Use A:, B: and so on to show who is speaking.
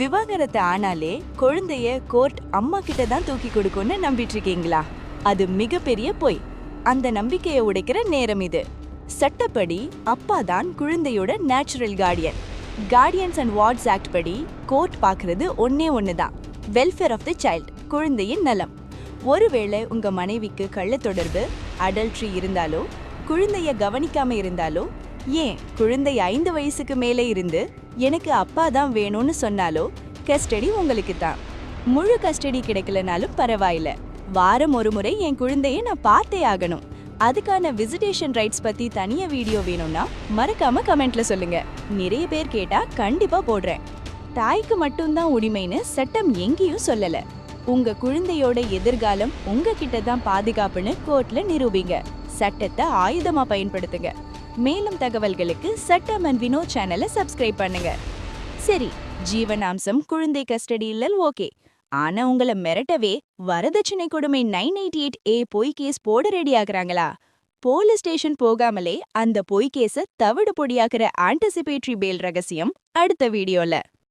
A: விவாகரத்து ஆனாலே குழந்தைய கோர்ட் அம்மா கிட்ட தான் தூக்கி கொடுக்கும்னு நம்பிட்டு இருக்கீங்களா அது மிகப்பெரிய பொய். அந்த நம்பிக்கையை உடைக்கிற நேரம் இது. சட்டப்படி அப்பா தான் குழந்தையோட natural guardian. Guardians and wards act படி கோர்ட் பார்க்கறது ஒன்னே ஒன்று தான். வெல்ஃபேர் ஆஃப் த சைல்ட் குழந்தையின் நலம். ஒருவேளை உங்க மனைவிக்கு கள்ள தொடர்பு அடல்ட்ரி இருந்தாலோ குழந்தைய கவனிக்காம இருந்தாலோ ஏன் குழந்தை ஐந்து வயசுக்கு மேலே இருந்து எனக்கு அப்பா தான் வேணும்னு சொன்னாலோ? கஸ்டடி உங்களுக்கு தான். முழு கஸ்டடி கிடைக்கலனாலும் பரவாயில்ல. வாரம் ஒரு முறை என் குழந்தைய நான் பார்த்தே ஆகணும். அதுக்கான விசிட்டேஷன் ரைட்ஸ் பத்தி தனியா வீடியோ வேணும்னா மறக்காம கமெண்ட்ல சொல்லுங்க. நிறைய பேர் கேட்டா கண்டிப்பா போடுறேன். தாய்க்கு மட்டும்தான் உரிமைன்னு சட்டம் எங்கேயும் சொல்லலை. உங்க குழந்தையோட எதிர்காலம் உங்ககிட்ட தான் பாதுகாப்புன்னு கோர்ட்ல நிரூபிங்க. சட்டத்தை ஆயுதமா பயன்படுத்துங்க. மேலும் தகவல்களுக்கு சட்டம் அண்ட் வினோ சேனலை சப்ஸ்கிரைப் பண்ணுங்க. சரி ஜீவனாம்சம் குழந்தை கஸ்டடி ஓகே. ஆனா உங்களை மிரட்டவே வரதட்சணை கொடுமை நைன் எயிட்டி எயிட் ஏ பொய் கேஸ் போட ரெடி ஆகுறாங்களா? போலீஸ் ஸ்டேஷன் போகாமலே அந்த பொய் கேஸ தவிடு பொடியாக்குற ஆன்டிசிபேட்டரி பேல் ரகசியம் அடுத்த வீடியோல.